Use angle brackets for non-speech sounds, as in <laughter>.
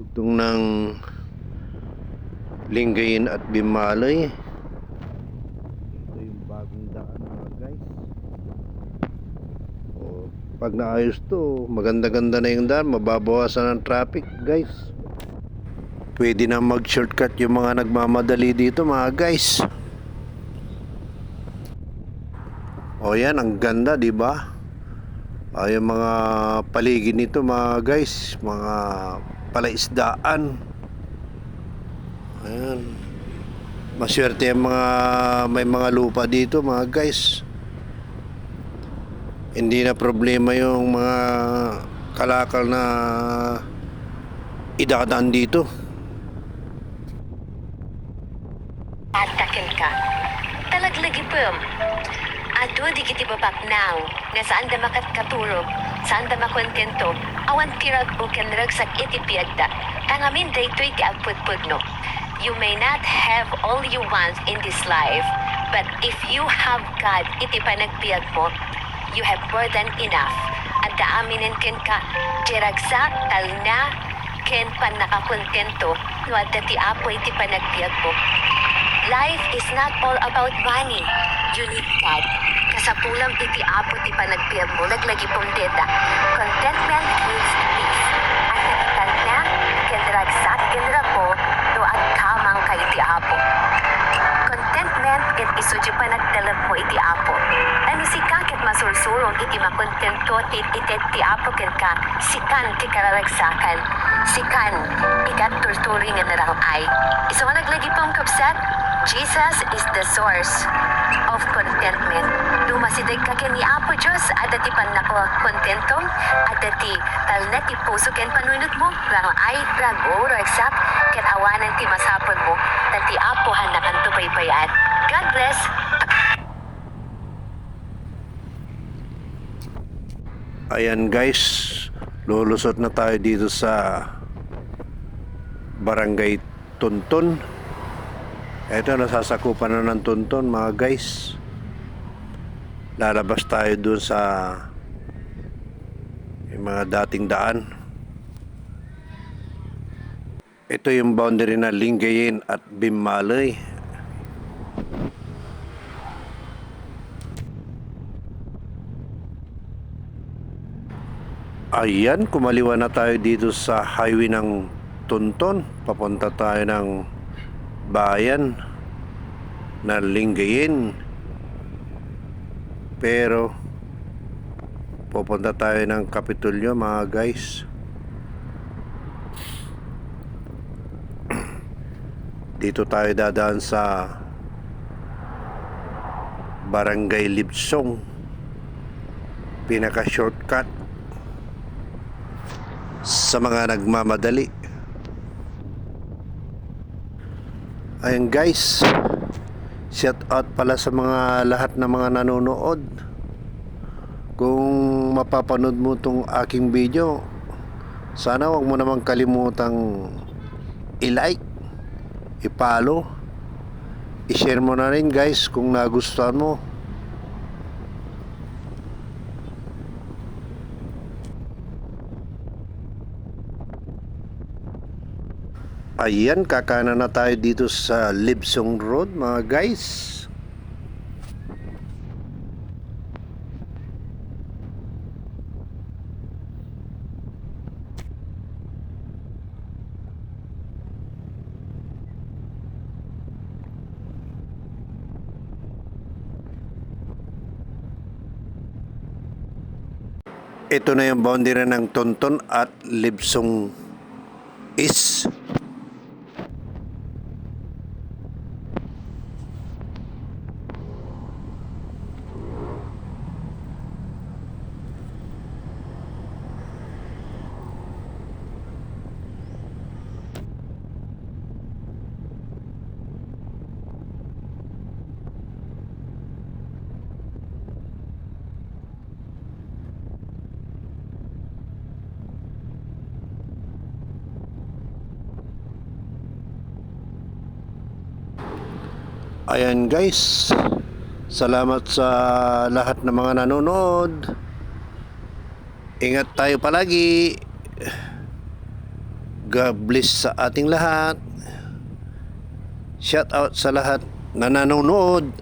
Dugtong ng Lingayen at Bimalay. Ito yung bagong daan mga guys. O, pag naayos to, maganda-ganda na yung daan, mababawasan ang traffic guys. Pwede na mag-shortcut yung mga nagmamadali dito mga guys. O yan, ang ganda, di ba? Ay, yung mga paligid nito mga guys, mga palaisdaan. Ayan. Maswerte yung mga may mga lupa dito mga guys. Hindi na problema yung mga kalakal na idadaan dito. Atakin ka. Talaglagi pum. Ado di kiti babak now. Nga saan da makat katurog. Saan da makontento. Awan tirag o kenragsak iti piagda. Ang amin day to'y ti agpudpudno. You may not have all you want in this life, but if you have God iti panagpiag mo, you have more than enough. At daaminin ken ka, tiragsak, talna, ken pan nakakontento, no at ti apo iti panagpiag mo. Life is not all about money. Need God. Kasapulam iti apo ti panagpiyag mo, naglagi pong deta. Contentment gives peace. At nakitan na, kenragsak, kenrapo, do at kamang kay iti apo. Contentment ket iso di panagdalab mo iti apo. Ani si kakit masursurong iti makontento tit itet ti apo ken ka, sikan ti kararagsakan. Sikan, ikat turturing nga narang ay. Iso nga naglagi pang kapsat, Jesus is the source of contentment. Dumasidag ka ken ni Apo Diyos, at ti pan nako kontentong, at ti talna ti puso ken panunod mo, rang ay, rang o, ragsak, ken awanan ti masapon mo, at ti Apo hanakan to baybayan. God bless. Ayan guys, lulusot na tayo dito sa Barangay Tunton. Ito, nasasakupan na ng Tunton mga guys. Lalabas tayo dun sa yung mga dating daan. Ito yung boundary na Lingayen at Bimaloy. Ayan, kumaliwa na tayo dito sa highway ng Tunton. Papunta tayo ng bayan na Lingayen. Pero pupunta tayo ng Kapitolyo mga guys. <clears throat> Dito tayo dadaan sa Barangay Libsong. Pinaka shortcut sa mga nagmamadali. Ayan guys, shout out pala sa mga lahat ng mga nanonood. Kung mapapanood mo tong aking video, sana wag mo namang kalimutang i-like, i-follow, i-share mo na rin guys kung nagustuhan mo. Ayan, kakana na tayo dito sa Libsong Road mga guys. Ito na yung boundary ng Tonton at Libsong East. Ayan guys. Salamat sa lahat ng mga nanonood. Ingat tayo palagi. God bless sa ating lahat. Shout out sa lahat na nanonood